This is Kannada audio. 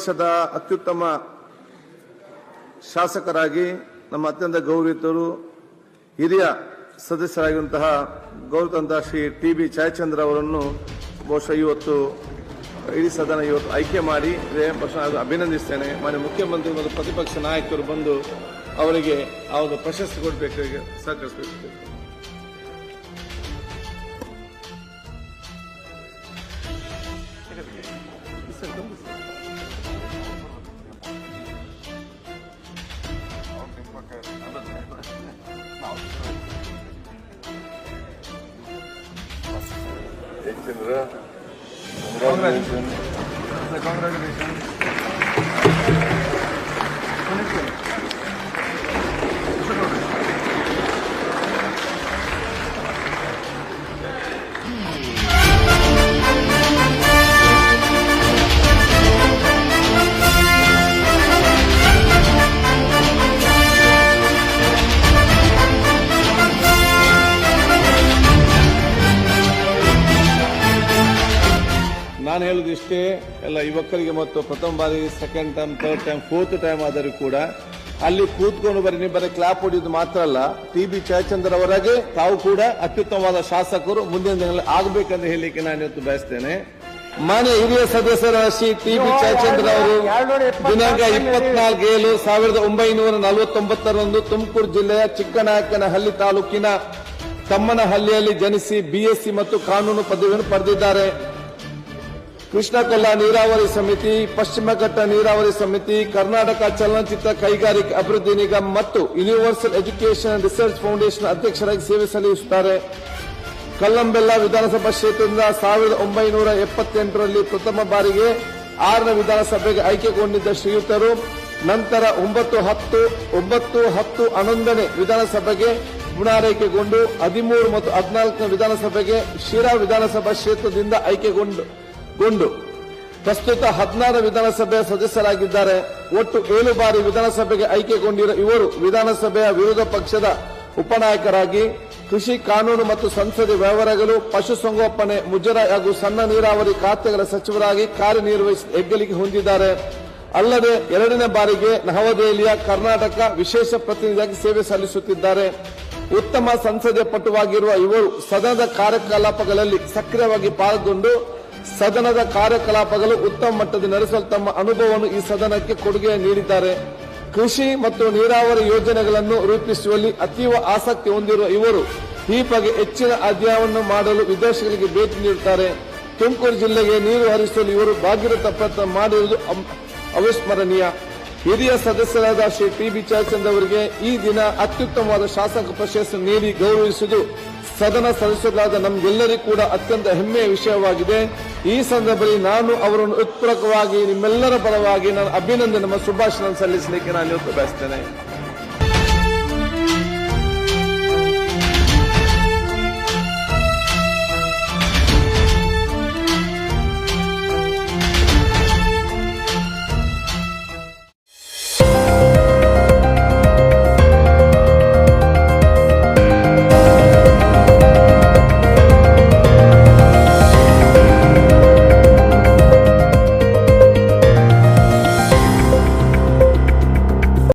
ಪಕ್ಷದ ಅತ್ಯುತ್ತಮ ಶಾಸಕರಾಗಿ ನಮ್ಮ ಅತ್ಯಂತ ಗೌರವಿತರು ಹಿರಿಯ ಸದಸ್ಯರಾಗಿರುವಂತಹ ಗೌರವಂತಹ ಶ್ರೀ ಟಿ ಬಿ ಜಯಚಂದ್ರ ಅವರನ್ನು ಬಹುಶಃ ಇವತ್ತು ಇಡೀ ಸದನ ಇವತ್ತು ಆಯ್ಕೆ ಮಾಡಿ ಅಭಿನಂದಿಸ್ತೇನೆ. ಮಾನ್ಯ ಮುಖ್ಯಮಂತ್ರಿ ಮತ್ತು ಪ್ರತಿಪಕ್ಷ ನಾಯಕರು ಬಂದು ಅವರಿಗೆ ಆ ಒಂದು ಪ್ರಶಸ್ತಿ ಕೊಡಬೇಕು ಸಹಕರಿಸಬೇಕು. Ekin Ra. Congratulations. Congratulations. Congratulations. ನಾನು ಹೇಳೋದು ಇಷ್ಟೇ ಎಲ್ಲ ಯುವಕರಿಗೆ ಮತ್ತು ಪ್ರಥಮ ಬಾರಿ second time third time fourth time ಆದರೂ ಕೂಡ ಅಲ್ಲಿ ಕೂತ್ಕೊಂಡು ಬರೀ ನೀವು ಬರೀ ಕ್ಲಾಪ್ ಹೊಡಿಯೋದು ಮಾತ್ರ ಅಲ್ಲ. ಟಿ ಬಿ ಜಯಚಂದ್ರ ಅವರಾಗೆ ತಾವು ಕೂಡ ಅತ್ಯುತ್ತಮವಾದ ಶಾಸಕರು ಮುಂದಿನ ದಿನಗಳಲ್ಲಿ ಆಗಬೇಕಂತ ಹೇಳಲಿಕ್ಕೆ ನಾನು ಇವತ್ತು ಬಯಸ್ತೇನೆ. ಮಾನ್ಯ ಹಿರಿಯ ಸದಸ್ಯರ ಶ್ರೀ ಟಿ ಬಿ ಜಯಚಂದ್ರ ಅವರು ದಿನಾಂಕ ಇಪ್ಪತ್ನಾಲ್ಕು ಏಳು ಸಾವಿರದ ಒಂಬೈನೂರ ನಲವತ್ತೊಂಬತ್ತರಂದು ತುಮಕೂರು ಜಿಲ್ಲೆಯ ಚಿಕ್ಕನಾಯಕನಹಳ್ಳಿ ತಾಲೂಕಿನ ತಮ್ಮನಹಳ್ಳಿಯಲ್ಲಿ ಜನಿಸಿ ಬಿಎಸ್ಸಿ ಮತ್ತು ಕಾನೂನು ಪದವಿಯನ್ನು ಪಡೆದಿದ್ದಾರೆ. ಕೃಷ್ಣ ಕೊಲ್ಲ ನೀರಾವರಿ ಸಮಿತಿ, ಪಶ್ಚಿಮ ಘಟ್ಟ ನೀರಾವರಿ ಸಮಿತಿ, ಕರ್ನಾಟಕ ಚಲನಚಿತ್ರ ಕೈಗಾರಿಕೆ ಅಭಿವೃದ್ಧಿ ನಿಗಮ ಮತ್ತು ಯೂನಿವರ್ಸಲ್ ಎಜುಕೇಷನ್ ರಿಸರ್ಚ್ ಫೌಂಡೇಶನ್ ಅಧ್ಯಕ್ಷರಾಗಿ ಸೇವೆ ಸಲ್ಲಿಸುತ್ತಾರೆ. ಕಲ್ಲಂಬೆಲ್ಲ ವಿಧಾನಸಭಾ ಕ್ಷೇತ್ರದಿಂದ ಸಾವಿರದ ಒಂಬೈನೂರ ಎಪ್ಪತ್ತೆಂಟರಲ್ಲಿ ಪ್ರಥಮ ಬಾರಿಗೆ ಆರನೇ ವಿಧಾನಸಭೆಗೆ ಆಯ್ಕೆಗೊಂಡಿದ್ದ ಶ್ರೀಯುತರು, ನಂತರ ಒಂಬತ್ತು ಹತ್ತು ಒಂಬತ್ತು ಹತ್ತು ಹನ್ನೊಂದನೇ ವಿಧಾನಸಭೆಗೆ ಪುನರಾಯ್ಕೆಗೊಂಡು ಹದಿಮೂರು ಮತ್ತು ಹದಿನಾಲ್ಕನೇ ವಿಧಾನಸಭೆಗೆ ಶಿರಾ ವಿಧಾನಸಭಾ ಕ್ಷೇತ್ರದಿಂದ ಆಯ್ಕೆಗೊಂಡು ಗೊಂಡು. ಪ್ರಸ್ತುತ ಹದಿನಾರು ವಿಧಾನಸಭೆಯ ಸದಸ್ಯರಾಗಿದ್ದಾರೆ. ಒಟ್ಟು ಏಳು ಬಾರಿ ವಿಧಾನಸಭೆಗೆ ಆಯ್ಕೆಗೊಂಡಿರುವ ಇವರು ವಿಧಾನಸಭೆಯ ವಿರೋಧ ಪಕ್ಷದ ಉಪನಾಯಕರಾಗಿ ಕೃಷಿ ಕಾನೂನು ಮತ್ತು ಸಂಸದೀಯ ವ್ಯವಹಾರಗಳು ಪಶುಸಂಗೋಪನೆ ಮುಜರಾಯಿ ಹಾಗೂ ಸಣ್ಣ ನೀರಾವರಿ ಖಾತೆಗಳ ಸಚಿವರಾಗಿ ಕಾರ್ಯನಿರ್ವಹಿಸಿ ಹೆಗ್ಗಳಿಕೆ ಹೊಂದಿದ್ದಾರೆ. ಅಲ್ಲದೆ ಎರಡನೇ ಬಾರಿಗೆ ನವದೆಹಲಿಯ ಕರ್ನಾಟಕ ವಿಶೇಷ ಪ್ರತಿನಿಧಿಯಾಗಿ ಸೇವೆ ಸಲ್ಲಿಸುತ್ತಿದ್ದಾರೆ. ಉತ್ತಮ ಸಂಸದೀಯ ಪಟುವಾಗಿರುವ ಇವರು ಸದನದ ಕಾರ್ಯಕಲಾಪಗಳಲ್ಲಿ ಸಕ್ರಿಯವಾಗಿ ಪಾಲ್ಗೊಂಡು ಸದನದ ಕಾರ್ಯಕಲಾಪಗಳು ಉತ್ತಮ ಮಟ್ಟದಲ್ಲಿ ನಡೆಸಲು ತಮ್ಮ ಅನುಭವವನ್ನು ಈ ಸದನಕ್ಕೆ ಕೊಡುಗೆ ನೀಡಿದ್ದಾರೆ. ಕೃಷಿ ಮತ್ತು ನೀರಾವರಿ ಯೋಜನೆಗಳನ್ನು ರೂಪಿಸುವಲ್ಲಿ ಅತೀವ ಆಸಕ್ತಿ ಹೊಂದಿರುವ ಇವರು ಈ ಬಗ್ಗೆ ಹೆಚ್ಚಿನ ಅಧ್ಯಯನವನ್ನು ಮಾಡಲು ವಿದೇಶಗಳಿಗೆ ಭೇಟಿ ನೀಡುತ್ತಾರೆ. ತುಮಕೂರು ಜಿಲ್ಲೆಗೆ ನೀರು ಹರಿಸಲು ಇವರು ಭಾಗೀರಥ ಪ್ರಯತ್ನ ಮಾಡಿರುವುದು ಅವಿಸ್ಮರಣೀಯ. ಹಿರಿಯ ಸದಸ್ಯರಾದ ಶ್ರೀ ಪಿ ಬಿ ಜಯಚಂದ್ ಅವರಿಗೆ ಈ ದಿನ ಅತ್ಯುತ್ತಮವಾದ ಶಾಸಕ ಪ್ರಶಸ್ತಿ ನೀಡಿ ಗೌರವಿಸುವುದು ಸದನ ಸದಸ್ಯರಾದ ನಮಗೆಲ್ಲರಿಗೂ ಕೂಡ ಅತ್ಯಂತ ಹೆಮ್ಮೆಯ ವಿಷಯವಾಗಿದೆ. ಈ ಸಂದರ್ಭದಲ್ಲಿ ನಾನು ಅವರನ್ನು ಉತ್ಪ್ರಕವಾಗಿ ನಿಮ್ಮೆಲ್ಲರ ಪರವಾಗಿ ನಾನು ಅಭಿನಂದನೆ ನಮ್ಮ ಶುಭಾಶಯ ಸಲ್ಲಿಸಲಿಕ್ಕೆ ನಾನು ಇವತ್ತು ಬಯಸ್ತೇನೆ.